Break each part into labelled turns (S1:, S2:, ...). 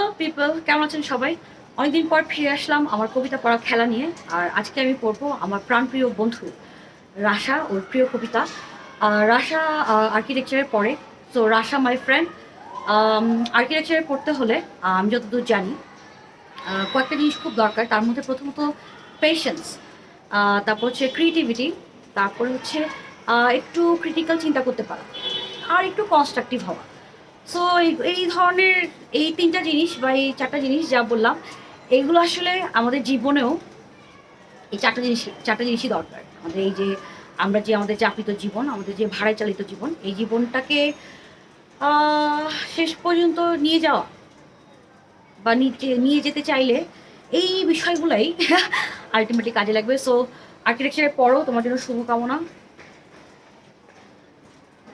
S1: Hello people কেমন আছেন সবাই? অনেকদিন পর ফিরে আসলাম আমার কবিতা পড়া খেলা নিয়ে, আর আজকে আমি পড়ব আমার প্রাণপ্রিয় বন্ধু রাশা, ওর প্রিয় কবিতা। রাশা আর্কিটেকচারে পড়ে। তো রাশা মাই ফ্রেন্ড আর্কিটেকচারে পড়তে হলে আমি যতদূর জানি কয়েকটা জিনিস খুব দরকার। তার মধ্যে প্রথমত পেশেন্স তারপর হচ্ছে ক্রিয়েটিভিটি তারপরে হচ্ছে একটু ক্রিটিক্যাল চিন্তা করতে পারা, আর একটু কনস্ট্রাকটিভ হওয়া। সো এই ধরনের এই তিনটা জিনিস বা এই চারটা জিনিস যা বললাম এইগুলো আসলে আমাদের জীবনেও এই চারটা জিনিস, চারটা জিনিসই দরকার। আমাদের এই যে আমরা যে আমাদের চাপিত জীবন, আমাদের যে ভাড়ায় চালিত জীবন, এই জীবনটাকে শেষ পর্যন্ত নিয়ে যাওয়া বা নিয়ে যেতে চাইলে এই বিষয়গুলাই আলটিমেটলি কাজে লাগবে। সো আর্কিটেকচারের পরও তোমার জন্য শুভকামনা।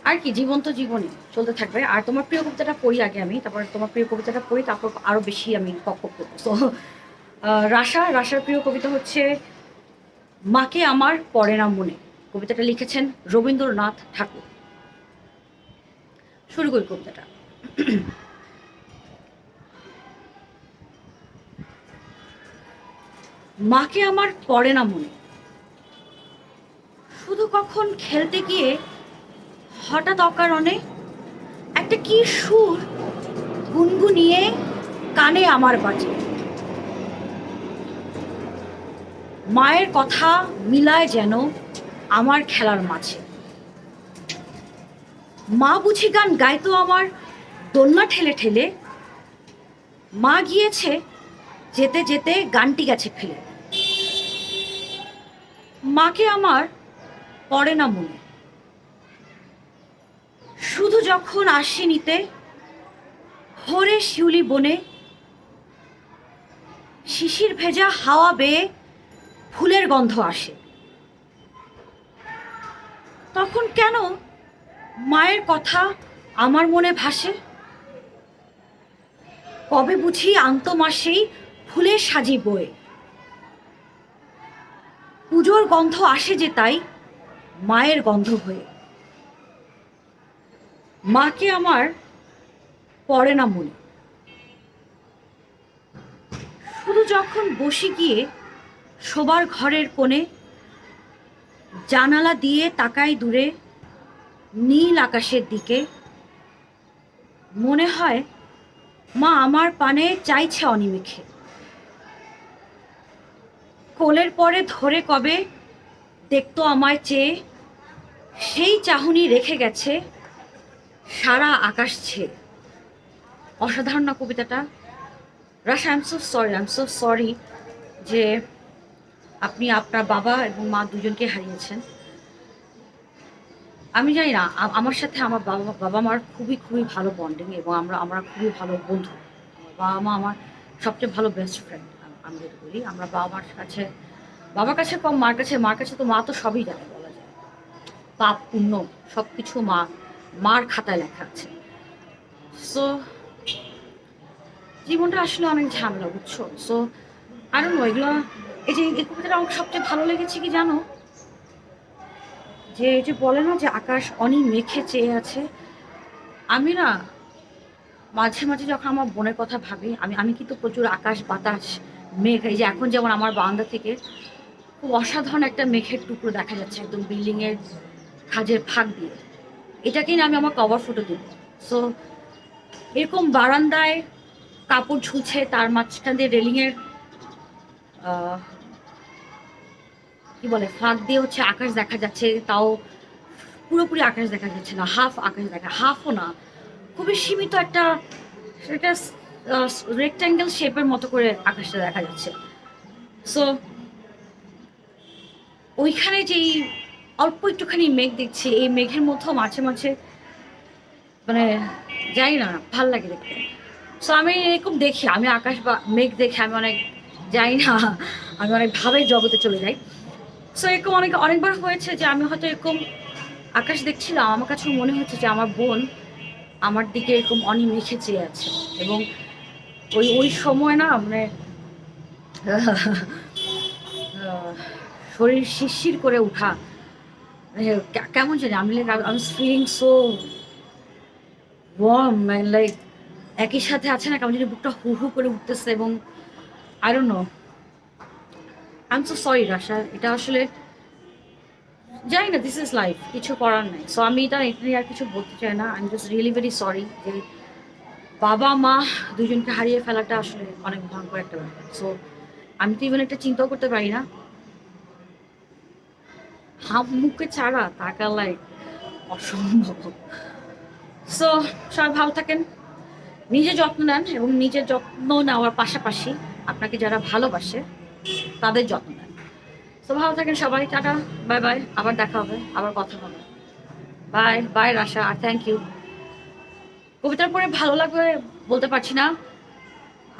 S1: আর কি জীবন তো জীবনই চলতে থাকবে। আর তোমার প্রিয় কবিতাটা পড়ি আগে আমি, তারপর তোমার প্রিয় কবিতাটা পড়ি, তারপর আরও বেশি আমি কক করব। সো রাশা, রাশার প্রিয় কবিতা হচ্ছে, মাকে আমার পড়ে না মনে। কবিতাটা লিখেছেন রবীন্দ্রনাথ ঠাকুর। শুরু করি কবিতাটা। মাকে আমার পড়ে না মনে। শুধু কখন খেলতে গিয়ে হঠাৎ অকারণে একটা কি সুর গুনগুনিয়ে কানে আমার বাজে। মায়ের কথা মিলায় যেন আমার খেলার মাঝে। মা বুঝি গান গাইতো আমার, দোলনা ঠেলে ঠেলে। মা গিয়েছে, যেতে যেতে গানটি গেছে ফেলে। মাকে আমার পড়ে না মনে। শুধু যখন আসি নিতে ভোরে শিউলি বনে, শিশির ভেজা হাওয়া বেয়ে ফুলের গন্ধ আসে। তখন কেন মায়ের কথা আমার মনে ভাসে? কবে বুঝি আন্ত মাসেই ফুলের সাজি বয়ে। পুজোর গন্ধ আসে যে তাই মায়ের গন্ধ হয়ে। মাকে আমার পড়ে না মনে। শুধু যখন বসে গিয়ে শোবার ঘরের কোণে জানালা দিয়ে তাকাই দূরে নীল আকাশের দিকে, মনে হয় মা আমার পানে চাইছে অনিমেখে। কোলের পরে ধরে কবে দেখতো আমায় চেয়ে, সেই চাহনি রেখে গেছে সারা আকাশ ছেয়ে। অসাধারণ না কবিতাটা? Rasha I am so sorry I am so sorry যে আপনি আপনার বাবা এবং মা দুজনকে হারিয়েছেন। আমি জানি না আমার সাথে আমার বাবা বাবা মার খুবই খুবই ভালো বন্ডিং এবং আমরা আমরা খুবই ভালো বন্ধু। বাবা মা আমার সবচেয়ে ভালো বেস্ট ফ্রেন্ড আমি যেটা বলি। আমরা বাবা মার কাছে, বাবার কাছে কম, মার কাছে মার কাছে তো মা তো সবই জানে বলা যায়। পাপ, পুণ্য সব কিছু মা মার খাতায় লেখা আছে। সো জীবনটা আসলে অনেক ঝামেলা, বুঝছ? সো আর এগুলো, এই যে এই কবিতাটা আমার সবচেয়ে ভালো লেগেছে কি জানো? যে, এই যে বলে না যে আকাশ অনেক মেঘে চেয়ে আছে, আমি না মাঝে মাঝে যখন আমার বোনের কথা ভাবি, আমি আমি কিন্তু প্রচুর আকাশ, বাতাস, মেঘ, এই যে এখন যেমন আমার বারান্দা থেকে খুব অসাধারণ একটা মেঘের টুকরো দেখা যাচ্ছে একদম বিল্ডিংয়ের খাজের ফাঁক দিয়ে। এটাকেই না আমি আমার কভার ফটো দেব সো এরকম বারান্দায় কাপড় ঝুলছে, তার মাঝখান দিয়ে রেলিংয়ের কি বলে, ফাঁক দিয়ে হচ্ছে আকাশ দেখা যাচ্ছে, তাও পুরোপুরি আকাশ দেখা যাচ্ছে না হাফ আকাশ দেখা হাফও না। খুবই সীমিত একটা একটা রেক্ট্যাঙ্গেল শেপের মতো করে আকাশটা দেখা যাচ্ছে। সো ওইখানে যেই অল্প একটুখানি মেঘ দেখছি। এই মেঘের মধ্যেও মাঝে মাঝে মানে জানি না, ভালো লাগে দেখতে। সো আমি এরকম দেখি, আমি আকাশ বা মেঘ দেখে আমি অনেক যাই না, আমি অনেক ভাবের জগতে চলে যাই। সো এরকম অনেক, অনেকবার হয়েছে যে আমি হয়তো এরকম আকাশ দেখছিলাম, আমার কাছে মনে হচ্ছে যে আমার বোন আমার দিকে এরকম অনিমেখে চেয়ে আছে। এবং ওই ওই সময় না মানে শরীর শিরশির করে কে- কেমন জানি, আমি like I feeling so warm like একই সাথে আছে না, কেমন যদি বুকটা হু হু করে উঠতেছে এবং I don't know I am so sorry Rasha. এটা আসলে জানি না দিস ইজ লাইফ কিছু করার নাই। সো আমি এটা এটা নিয়ে আর কিছু বলতে চাই না। I am just really very sorry যে বাবা, মা দুজনকে হারিয়ে ফেলাটা আসলে অনেক ভয়ঙ্কর একটা ব্যাপার। সো আমি তো ইভেন একটা চিন্তাও করতে পারি না। হাম মুখে ছাড়া তাকা লাইক অসম্ভব। সো সবাই ভালো থাকেন, নিজে যত্ন নেন এবং নিজের যত্ন নেওয়ার পাশাপাশি আপনাকে যারা ভালোবাসে, তাদের যত্ন নেন। তো ভালো থাকেন সবাই, টাটা বাই বাই আবার দেখা হবে, আবার কথা হবে। বাই বাই রাশা আর থ্যাংক ইউ কবিতার পরে ভালো লাগবে বলতে পারছি না।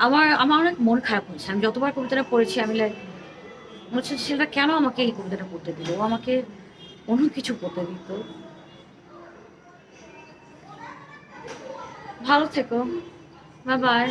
S1: আমার আমার অনেক মন খারাপ হয়েছে। আমি যতবার কবিতাটা পড়েছি, আমি লাইক হচ্ছে সেটা কেন আমাকে এই কবিতাটা পড়তে দিল? ও আমাকে অন্য কিছু পড়তে দিত। ভালো থেকো। Bye bye